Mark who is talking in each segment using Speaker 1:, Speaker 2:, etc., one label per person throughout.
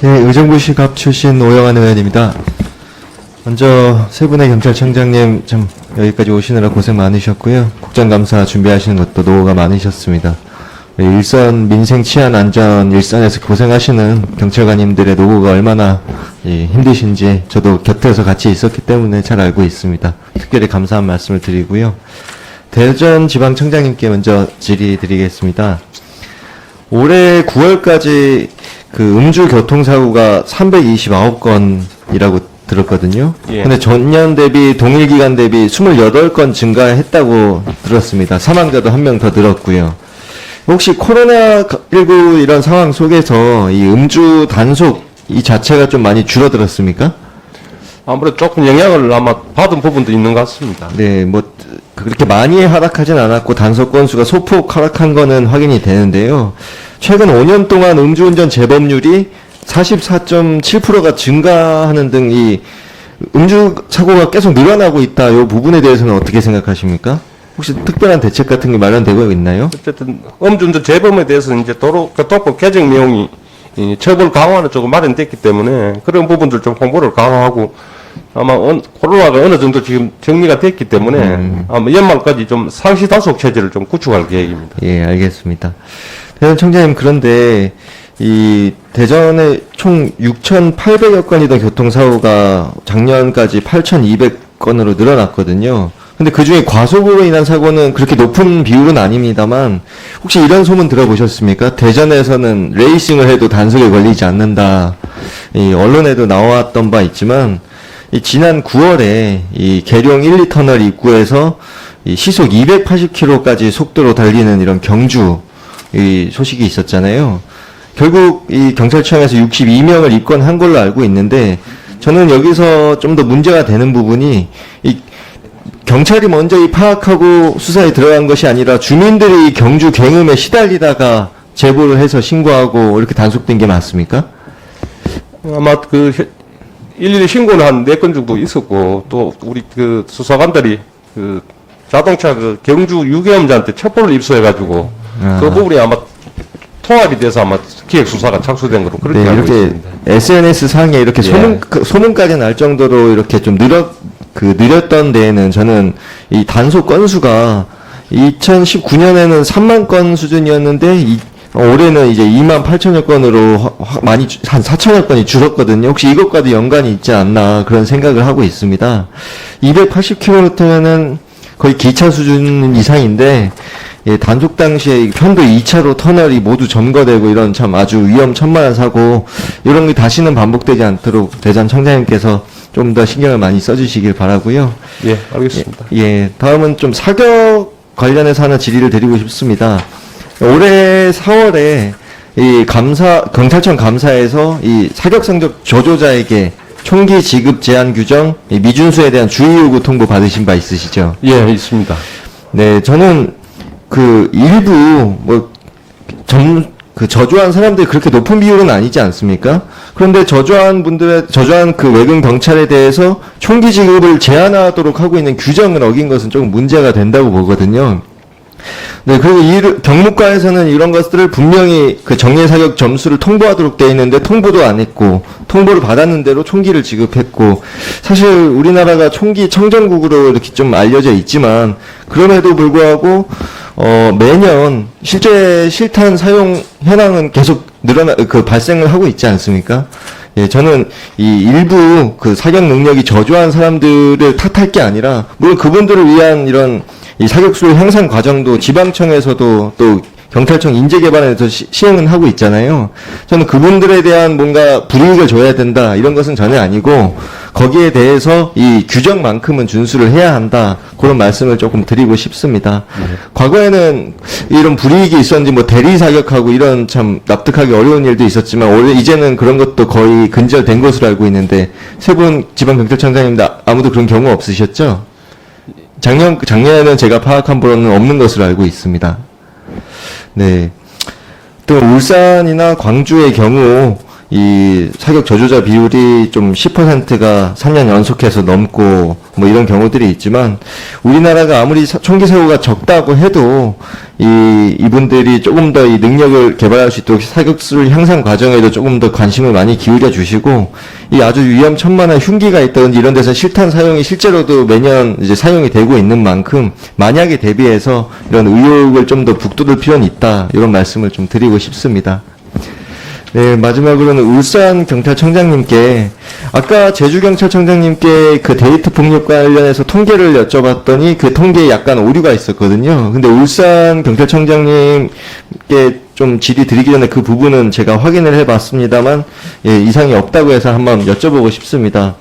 Speaker 1: 네, 의정부시갑 출신 오영환 의원입니다. 먼저 세 분의 경찰청장님 좀 여기까지 오시느라 고생 많으셨고요. 국정감사 준비하시는 것도 노고가 많으셨습니다. 네, 일선 민생 치안 안전 일선에서 고생하시는 경찰관님들의 노고가 얼마나 예, 힘드신지 저도 곁에서 같이 있었기 때문에 잘 알고 있습니다. 특별히 감사한 말씀을 드리고요. 대전 지방청장님께 먼저 질의드리겠습니다. 올해 9월까지 그 음주 교통사고가 329건이라고 들었거든요.
Speaker 2: 예.
Speaker 1: 근데 전년 대비 동일 기간 대비 28건 증가했다고 들었습니다. 사망자도 한 명 더 늘었고요. 혹시 코로나19 이런 상황 속에서 이 음주 단속 이 자체가 좀 많이 줄어들었습니까?
Speaker 2: 아무래도 조금 영향을 아마 받은 부분도 있는 것 같습니다.
Speaker 1: 네, 뭐 그렇게 많이 하락하진 않았고 단속 건수가 소폭 하락한 거는 확인이 되는데요. 최근 5년 동안 음주운전 재범률이 44.7%가 증가하는 등 이 음주 사고가 계속 늘어나고 있다. 이 부분에 대해서는 어떻게 생각하십니까? 혹시 특별한 대책 같은 게 마련되고 있나요?
Speaker 2: 어쨌든 음주운전 재범에 대해서 이제 도로 교통법 개정 내용이 이 처벌 강화는 조금 마련됐기 때문에 그런 부분들 좀 홍보를 강화하고 아마 언- 코로나가 어느 정도 지금 정리가 됐기 때문에 아마 연말까지 좀 상시 단속 체제를 좀 구축할 계획입니다.
Speaker 1: 예, 알겠습니다. 대전 청장님 그런데 이 대전에 총 6,800여 건이던 교통사고가 작년까지 8,200건으로 늘어났거든요. 근데 그 중에 과속으로 인한 사고는 그렇게 높은 비율은 아닙니다만 혹시 이런 소문 들어보셨습니까? 대전에서는 레이싱을 해도 단속에 걸리지 않는다. 이 언론에도 나왔던 바 있지만 이 지난 9월에 이 계룡 1, 2터널 입구에서 이 시속 280km까지 속도로 달리는 이런 경주 이 소식이 있었잖아요. 결국 이 경찰청에서 62명을 입건한 걸로 알고 있는데 저는 여기서 좀 더 문제가 되는 부분이 이 경찰이 먼저 이 파악하고 수사에 들어간 것이 아니라 주민들이 이 경주 굉음에 시달리다가 제보를 해서 신고하고 이렇게 단속된 게 맞습니까?
Speaker 2: 아마 그 혀- 일일이 신고는 한 네 건 정도 있었고 또 우리 그 수사관들이 그 자동차 그 경주 유괴험자한테 첩보를 입수해가지고
Speaker 1: 아.
Speaker 2: 그 부분이 아마 통합이 돼서 아마 기획 수사가 착수된 거로 그렇게
Speaker 1: 네,
Speaker 2: 알고
Speaker 1: 이렇게
Speaker 2: 있습니다.
Speaker 1: SNS 상에 이렇게
Speaker 2: 예.
Speaker 1: 소문 그 소문까지 날 정도로 이렇게 좀 늘어 그 느렸던 데에는 저는 이 단속 건수가 2019년에는 3만 건 수준이었는데 이, 올해는 이제 2만 8천여 건으로 화- 화- 많이 주- 한 4천여 건이 줄었거든요. 혹시 이것과도 연관이 있지 않나 그런 생각을 하고 있습니다. 280km면은 거의 기차 수준 이상인데 예, 단속 당시에 이 편도 2차로 터널이 모두 점거되고 이런 참 아주 위험천만한 사고 이런 게 다시는 반복되지 않도록 대전 청장님께서 좀 더 신경을 많이 써주시길 바라고요.
Speaker 2: 예, 알겠습니다.
Speaker 1: 예, 다음은 좀 사격 관련해서 하나 질의를 드리고 싶습니다. 올해 4월에 이 감사 경찰청 감사에서 이 사격 성적 저조자에게 총기 지급 제한 규정 이 미준수에 대한 주의 요구 통보 받으신 바 있으시죠?
Speaker 2: 예, 있습니다.
Speaker 1: 네, 저는 그 일부 뭐점 그 저조한 사람들이 그렇게 높은 비율은 아니지 않습니까? 그런데 저조한 분들의 저조한 그 외국 경찰에 대해서 총기 지급을 제한하도록 하고 있는 규정을 어긴 것은 조금 문제가 된다고 보거든요. 네, 그리고 이 경무과에서는 이런 것들을 분명히 그 정예 사격 점수를 통보하도록 돼 있는데 통보도 안 했고 통보를 받았는 대로 총기를 지급했고 사실 우리나라가 총기 청정국으로 이렇게 좀 알려져 있지만 그럼에도 불구하고 어 매년 실제 실탄 사용 현황은 계속 늘어나 그 발생을 하고 있지 않습니까? 예, 저는 이 일부 그 사격 능력이 저조한 사람들을 탓할 게 아니라 물론 그분들을 위한 이런 이 사격술 향상 과정도 지방청에서도 또 경찰청 인재개발에서 시, 시행은 하고 있잖아요. 저는 그분들에 대한 뭔가 불이익을 줘야 된다 이런 것은 전혀 아니고 거기에 대해서 이 규정만큼은 준수를 해야 한다 그런 말씀을 조금 드리고 싶습니다. 과거에는 이런 불이익이 있었는지 뭐 대리 사격하고 이런 참 납득하기 어려운 일도 있었지만 원래 이제는 그런 것도 거의 근절된 것으로 알고 있는데 세 분 지방 경찰청장님 아무도 그런 경우 없으셨죠? 작년 작년에는 제가 파악한 바로는 없는 것으로 알고 있습니다. 네. 또 울산이나 광주의 경우 이 사격 저주자 비율이 좀 10%가 3년 연속해서 넘고 뭐 이런 경우들이 있지만 우리나라가 아무리 사- 총기 사고가 적다고 해도 이 이분들이 조금 더 이 능력을 개발할 수 있도록 사격술 향상 과정에도 조금 더 관심을 많이 기울여 주시고 이 아주 위험천만한 흉기가 있다든지 이런 데서 실탄 사용이 실제로도 매년 이제 사용이 되고 있는 만큼 만약에 대비해서 이런 의욕을 좀 더 북돋을 필요는 있다 이런 말씀을 좀 드리고 싶습니다. 네, 마지막으로는 울산 경찰청장님께 아까 제주 경찰청장님께 그 데이트 폭력 관련해서 통계를 여쭤봤더니 그 통계에 약간 오류가 있었거든요. 근데 울산 경찰청장님께 좀 질의 드리기 전에 그 부분은 제가 확인을 해봤습니다만 예, 이상이 없다고 해서 한번 여쭤보고 싶습니다.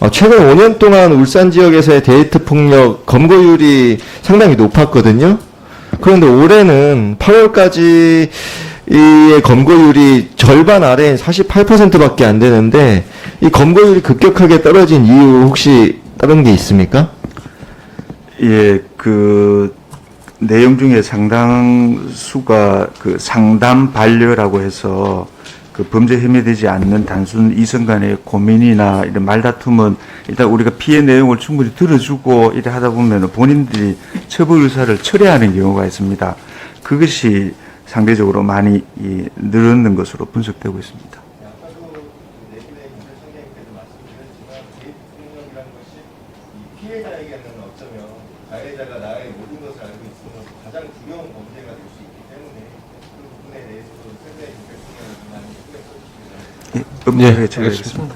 Speaker 1: 어, 최근 5년 동안 울산 지역에서의 데이트 폭력 검거율이 상당히 높았거든요. 그런데 올해는 8월까지 이 검거율이 절반 아래인 48%밖에 안 되는데 이 검거율이 급격하게 떨어진 이유 혹시 다른 게 있습니까?
Speaker 3: 예, 그 내용 중에 상당수가 그 상담 반려라고 해서 그 범죄 혐의 되지 않는 단순 이성 간의 고민이나 이런 말다툼은 일단 우리가 피해 내용을 충분히 들어주고 이래 하다 보면 본인들이 처벌 의사를 철회하는 경우가 있습니다. 그것이 상대적으로 많이 이, 늘어는 것으로 분석되고 있습니다. 예,
Speaker 2: 예. 알겠습니다.